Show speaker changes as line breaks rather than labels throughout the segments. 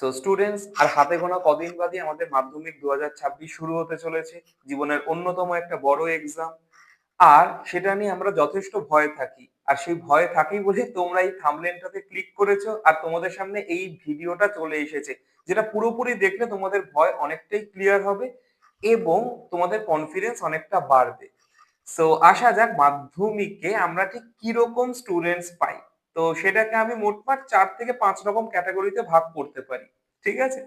So students are হাতে গোনা কদিন বাদে আমাদের মাধ্যমিক দুহাজার ছাব্বিশ শুরু হতে চলেছে, জীবনের অন্যতম একটা বড় এক্সাম আর সেটা নিয়ে আমরা যথেষ্ট ভয় থাকি। আর সেই ভয় থাকি বলে তোমরা এই থামলেনটাতে ক্লিক করেছ, আর তোমাদের সামনে এই ভিডিওটা চলে এসেছে, যেটা পুরোপুরি দেখলে তোমাদের ভয় অনেকটাই ক্লিয়ার হবে এবং তোমাদের কনফিডেন্স অনেকটা বাড়বে। সো আসা যাক মাধ্যমিকে আমরা ঠিক কীরকম স্টুডেন্টস পাই। তো সেটাকে আমি মোটমাট চার থেকে পাঁচ রকম ক্যাটাগরিতে ভাগ করতে পারি, ঠিক আছে?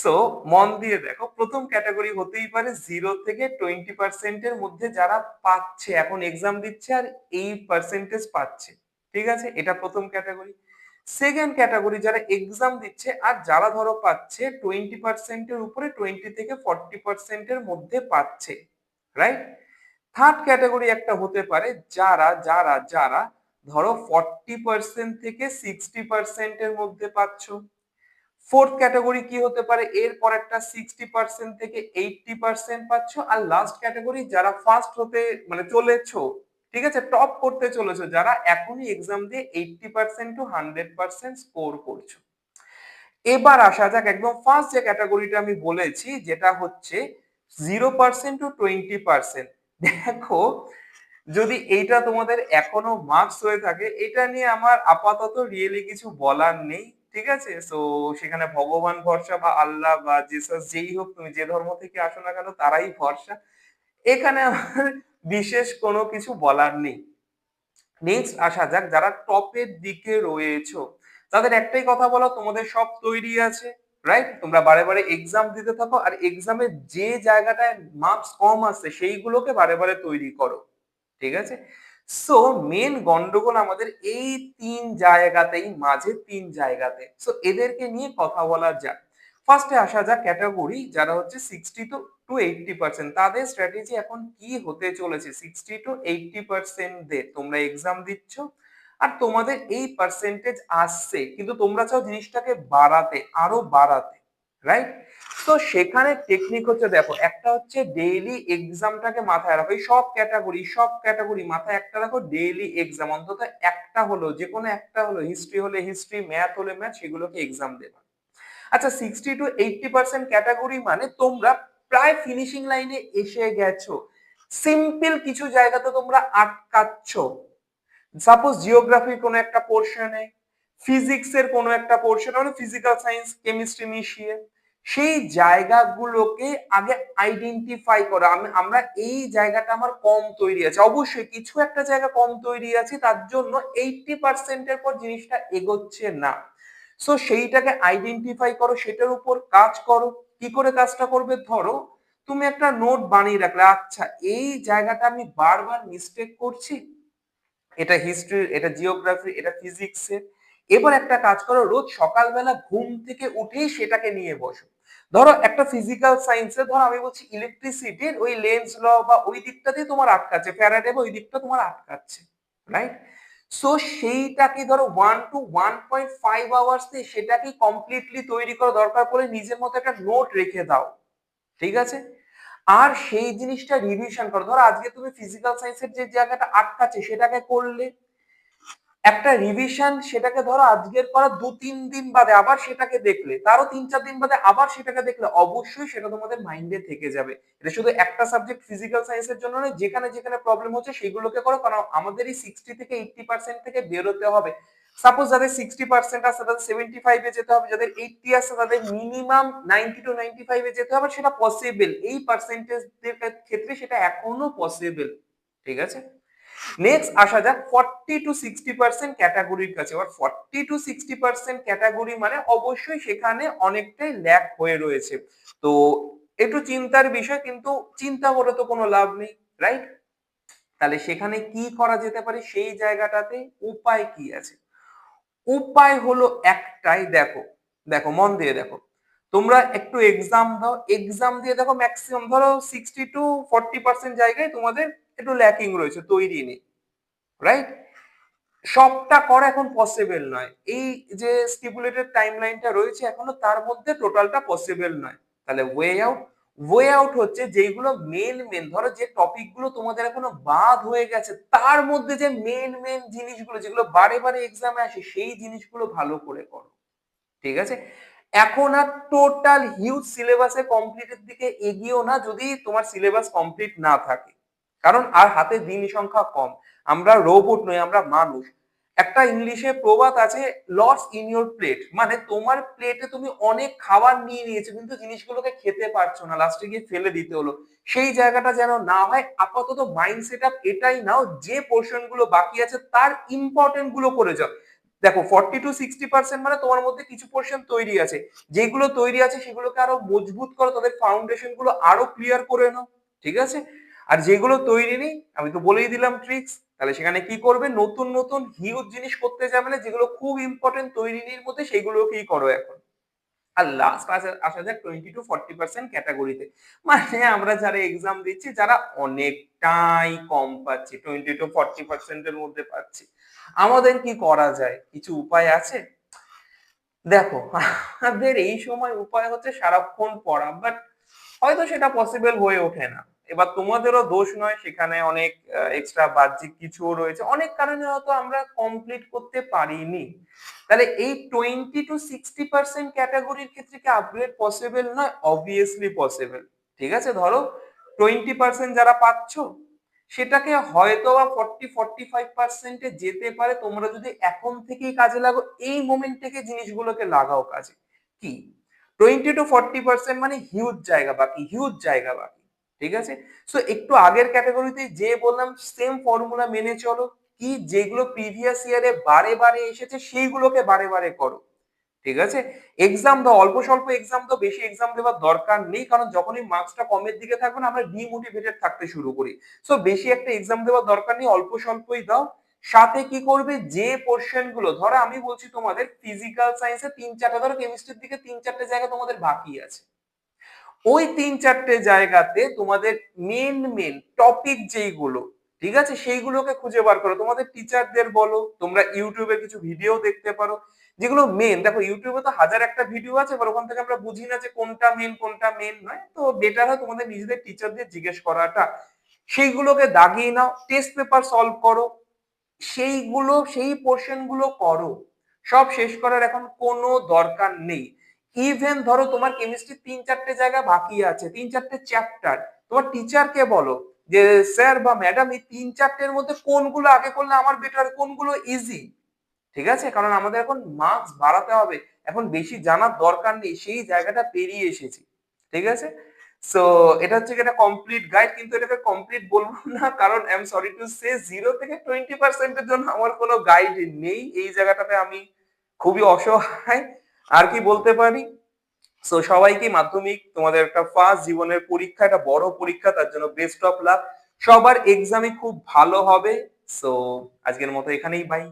সো মন দিয়ে দেখো, প্রথম ক্যাটাগরি হতেই পারে জিরো থেকে টোয়েন্টি পার্সেন্টের মধ্যে যারা পাচ্ছে, এখন এক্সাম দিচ্ছে আর এই পার্সেন্টেজ পাচ্ছে, ঠিক আছে? এটা প্রথম ক্যাটাগরি সেকেন্ড ক্যাটাগরি যারা এক্সাম দিচ্ছে আর যারা ধরো পাচ্ছে টোয়েন্টি পার্সেন্টের উপরে টোয়েন্টি থেকে ফর্টি পার্সেন্টের মধ্যে পাচ্ছে রাইট থার্ড ক্যাটাগরি একটা হতে পারে যারা যারা যারা ধরো ফর্টি পার্সেন্ট থেকে সিক্সটি পার্সেন্টের মধ্যে পাচ্ছ। ফোর্থ ক্যাটাগরি কি হতে পারে? এরপর একটা সিক্সটি পার্সেন্ট থেকে এইটটি পার্সেন্ট পাচ্ছ। আর লাস্ট ক্যাটাগরি যারা ফার্স্ট হতে মানে চলেছো, ঠিক আছে? টপ করতে চলেছো, যারা এখনই এক্সাম দিয়ে eighty percent to hundred percent score করছ। এবার আসা যাক, একদম ফার্স্ট যে ক্যাটাগরিটা আমি বলেছি, যেটা হচ্ছে zero percent to twenty percent দেখো যদি এইটা তোমাদের এখনও মার্কস হয়ে থাকে, এটা নিয়ে আমার আপাতত রিয়েলি কিছু বলার নেই, ঠিক আছে? তো সেখানে ভগবান ভরসা বা আল্লাহ বা জেসাস যেই হোক, তুমি যে ধর্ম থেকে আসো না কেন, তারাই ভরসা। এখানে আমার বিশেষ কোনো কিছু বলার নেই। নেক্সট আসা যাক, যারা টপের দিকে রয়েছো, তাদের একটাই কথা বলো, তোমাদের সব তৈরি আছে রাইট তোমরা বারে বারে এক্সাম দিতে থাকো, আর এক্সামে যে জায়গাটায় মার্কস কম আসছে, সেইগুলোকে বারে বারে তৈরি করো। ঠিক আছে? সো মেন গন্ডগোল আমাদের এই তিন জায়গাতেই, মাঝে তিন জায়গাতে। সো এদেরকে নিয়ে কথা বলা যাক। ফার্স্টে আসা যাক ক্যাটাগরি যারা হচ্ছে sixty to to eighty percent তাদের স্ট্র্যাটেজি এখন কি হতে চলেছে? সিক্সটি টু এইটটি পার্সেন্টদের তোমরা এক্সাম দিচ্ছ আর তোমাদের এই পার্সেন্টেজ আসছে। কিন্তু তোমরা চাও জিনিসটাকে বাড়াতে, আরও বাড়াতে। রাইট তো সেখানে টেকনিক হচ্ছে দেখো, একটা হচ্ছে ডেইলি এক্সামটাকে মাথায় রাখো। এই সব ক্যাটাগরি সব ক্যাটাগরি মাথায় একটা রাখো ডেইলি এক্সাম অন্তত একটা হলো যে কোনো একটা হলো হিস্ট্রি হলে হিস্ট্রি ম্যাথ হলে ম্যাথ সেগুলোকে এক্সাম দেবে। আচ্ছা sixty to eighty percent category মানে তোমরা প্রায় ফিনিশিং লাইনে এসে গেছো। সিম্পল কিছু জায়গাতে তোমরা আটকাচ্ছ। সাপোজ জিওগ্রাফির কোনো একটা পোর্শনে ফিজিক্সের কোনো একটা পোর্শন মানে ফিজিক্যাল সায়েন্স কেমিস্ট্রি মিশিয়ে। সেই জায়গাগুলোকে আগে আইডেন্টিফাই করা। আমরা এই জায়গাটা আমার কম তৈরি আছে। অবশ্যই কিছু একটা জায়গা কম তৈরি আছে, তার জন্য এইটটি পার্সেন্টের পর জিনিসটা এগোচ্ছে না। সো সেইটাকে আইডেন্টিফাই করো, সেটার উপর কাজ করো। কি করে কাজটা করবে? ধরো, তুমি একটা নোট বানিয়ে রাখলে আচ্ছা এই জায়গাটা আমি বারবার মিস্টেক করছি। এটা হিস্ট্রি এটা জিওগ্রাফি এটা ফিজিক্সের এবার একটা কাজ করো, রোজ সকালবেলা ঘুম থেকে উঠেই সেটাকে নিয়ে বসো। ধরো একটা ফিজিক্যাল সায়েন্সে ধরো আমি বলছি ইলেকট্রিসিটির ওই লেন্স ল বা ওই দিকটাতেই তোমার আটকাচ্ছে ফ্যারাডে ওই দিকটা তোমার আটকাচ্ছে রাইট সো সেইটাকে ধরো one to one point five hours দিয়ে সেটাকে কমপ্লিটলি তৈরি করা দরকার পড়ে নিজের মতো একটা নোট রেখে দাও, ঠিক আছে? আর সেই জিনিসটা রিভিশন করো। ধরো আজকে তুমি ফিজিক্যাল সায়েন্সের যে জায়গাটা আটকাচ্ছে সেটাকে করলে একটা রিভিশন সেটাকে ধরো আজকের করা দু তিন দিন বাদে আবার সেটাকে দেখলে, তারও তিন চার দিন বাদে আবার সেটাকে দেখলে অবশ্যই সেটা তোমাদের মাইন্ডে থেকে যাবে। এটা শুধু একটা সাবজেক্ট ফিজিক্যাল সায়েন্সের জন্য নয়, যেখানে যেখানে প্রবলেম হচ্ছে সেগুলোকে করো, কারণ আমাদের এই সিক্সটি থেকে এইটটি পার্সেন্ট থেকে বেরোতে হবে। সাপোজ যাদের সিক্সটি পার্সেন্ট আছে, তাদের সেভেন্টি ফাইভে যেতে হবে, যাদের এইটটি আছে, তাদের মিনিমাম নাইনটি টু নাইনটি ফাইভে যেতে হবে, সেটা পসিবল এই পার্সেন্টেজদের ক্ষেত্রে সেটা এখনও পসিবল ঠিক আছে? নেক্সট আসা যাক ফর্টি টু সিক্সটি পার্সেন্ট ক্যাটাগরির কাছে। এবার forty to sixty percent category মানে অবশ্যই সেখানে অনেকটাই ল্যাক হয়ে রয়েছে। তো একটু চিন্তার বিষয়, কিন্তু চিন্তা করে তো কোনো লাভ নেই রাইট তাহলে সেখানে কি করা যেতে পারে? সেই জায়গাটাতে উপায় কি আছে? উপায় হলো একটাই, দেখো দেখো, মন দিয়ে দেখো। তোমরা একটু এক্সাম দাও। এক্সাম দিয়ে দেখো ম্যাক্সিমাম ধরো সিক্সটি টু ফর্টি পার্সেন্ট জায়গায় তোমাদের একটু ল্যাকিং রয়েছে, তৈরি নেই রাইট সবটা করা এখন পসিবল নয়। এই যে স্টিপুলেটেড টাইম লাইনটা রয়েছে এখনও, তার মধ্যে টোটালটা পসিবল নয়। তাহলে ওয়ে আউট ওয়ে আউট হচ্ছে যেগুলো মেন মেন ধরো যে টপিকগুলো তোমাদের এখনও বাদ হয়ে গেছে, তার মধ্যে যে মেন মেন জিনিসগুলো, যেগুলো বারে বারে এক্সামে আসে, সেই জিনিসগুলো ভালো করে করো, ঠিক আছে? এখন আর টোটাল হিউজ সিলেবাসে কমপ্লিটের দিকে এগিয়েও না, যদি তোমার সিলেবাস কমপ্লিট না থাকে। কারণ আর হাতে দিন সংখ্যা কম। আমরা রোবট নই, আমরা মানুষ। একটা ইংলিশে প্রবাদ আছে লস ইন ইউর প্লেট মানে তোমার প্লেটে তুমি অনেক খাবার নিয়ে নিয়েছো, কিন্তু জিনিসগুলোকে খেতে পারছ না। লাস্টে গিয়ে ফেলে দিতে হলো। সেই জায়গাটা যেন না হয়, আপাতত মাইন্ড সেট আপ এটাই নাও, যে পোর্শনগুলো বাকি আছে, তার ইম্পর্টেন্টগুলো করে যাও। দেখো ফর্টি টু সিক্সটি পার্সেন্ট মানে তোমার মধ্যে কিছু পোর্শন তৈরি আছে। যেগুলো তৈরি আছে, সেগুলোকে আরও মজবুত করো, তাদের ফাউন্ডেশনগুলো আরও ক্লিয়ার করে নাও। ঠিক আছে? আর যেগুলো তৈরি নেই, আমি তো বলেই দিলাম ট্রিক্স তাহলে সেখানে কি করবে? নতুন নতুন হিউজ জিনিস করতে যাবে না, যেগুলো খুব ইম্পর্টেন্ট তৈরির মধ্যে, সেগুলোকেই করো এখন। আর লাস্ট আসা যাক টোয়েন্টি টু ফর্টি পার্সেন্ট ক্যাটাগরিতে মানে আমরা যারা এক্সাম দিচ্ছি, যারা অনেকটাই কম পাচ্ছি টোয়েন্টি টু ফর্টি পার্সেন্টের মধ্যে পাচ্ছি, আমাদের কি করা যায়? কিছু উপায় আছে? দেখো, আমাদের এই সময় উপায় হচ্ছে সারাক্ষণ পড়া বাট হয়তো সেটা পসিবল হয়ে ওঠে না। এবার তোমাদেরও দোষ নয়, সেখানে অনেক এক্সট্রা বাহ্যিক কিছুও রয়েছে। অনেক কারণে হয়তো আমরা কমপ্লিট করতে পারিনি। তাহলে এই টোয়েন্টি টু সিক্সটি পার্সেন্ট ক্যাটাগরির ক্ষেত্রে কি আপগ্রেড পসিবল নয়? অবভিয়াসলি পসিবল ঠিক আছে, ধরো টোয়েন্টি পার্সেন্ট যারা পাচ্ছ, সেটাকে হয়তো বা ফর্টি ফর্টি ফাইভ পার্সেন্টে যেতে পারে। তোমরা যদি এখন থেকেই কাজে লাগো, এই মোমেন্ট থেকে জিনিসগুলোকে লাগাও কাজে। কি? টোয়েন্টি টু ফর্টি পার্সেন্ট মানে হিউজ জায়গা বাকি হিউজ জায়গা বাকি। ঠিক আছে? সো একটু আগের ক্যাটাগরিতে যে বললাম সেম ফর্মুলা মেনে চলো, কি যেগুলো প্রিভিয়াস ইয়ারে বারে বারে এসেছে, সেইগুলোকে বারে বারে করো। ঠিক আছে? এক্সাম দাও, অল্প স্বল্প এক্সাম দাও, বেশি এক্সাম দেওয়ার দরকার নেই, কারণ যখনই মার্কসটা কমের দিকে থাকবে না, আমরা ডিমোটিভেটেড থাকতে শুরু করি। সো বেশি একটা এক্সাম দেওয়ার দরকার নেই, অল্প স্বল্পই দাও। সাথে কি করবে? যে পোর্শনগুলো, ধরো আমি বলছি তোমাদের ফিজিক্যাল সায়েন্সে তিন চারটা, ধরো কেমিস্ট্রির দিকে তিন চারটে জায়গা তোমাদের বাকি আছে। ওই তিন চারটে জায়গাতে তোমাদের মেন মেন টপিক যেইগুলো, ঠিক আছে? সেইগুলোকে খুঁজে বার করো। তোমাদের টিচারদের বলো, তোমরা ইউটিউবে কিছু ভিডিও দেখতে পারো। যেগুলো মেন দেখো ইউটিউবে তো হাজার একটা ভিডিও আছে এবার ওখান থেকে আমরা বুঝি না যে কোনটা মেন কোনটা মেন নয়। তো বেটার হয় তোমাদের নিজেদের টিচারদের জিজ্ঞেস করাটা। সেইগুলোকে দাগিয়ে নাও টেস্ট পেপার সলভ করো। সেইগুলো, সেই পোর্শনগুলো করো। সব শেষ করার এখন কোনো দরকার নেই। ইভেন ধরো তোমার কেমিস্ট্রি তিন চারটে জায়গা বাকি আছে, তিন চারটে চ্যাপ্টার তোমার টিচারকে বলো? যে স্যার বা ম্যাডাম এই তিন চারটের মধ্যে কোনগুলো আগে করলে আমার বেটার কোনগুলো ইজি ঠিক আছে? কারণ আমাদের এখন মার্কস বাড়াতে হবে। এখন বেশি জানার দরকার নেই, সেই জায়গাটা পেরিয়ে এসেছি। ঠিক আছে? সো এটা হচ্ছে একটা কমপ্লিট গাইড কিন্তু এটাকে কমপ্লিট বলব না, কারণ I am sorry to say zero থেকে টোয়েন্টি পার্সেন্টের জন্য আমার কোনো গাইড নেই। এই জায়গাটাতে আমি খুবই অসহায়। আর কি বলতে পারি? সো সবাইকে মাধ্যমিক তোমাদের একটা ফার্স্ট জীবনের পরীক্ষা, একটা বড় পরীক্ষা, তার জন্য বেস্ট অফ লাভ সবার এক্সামই খুব ভালো হবে। সো আজকের মতো এখানেই বাই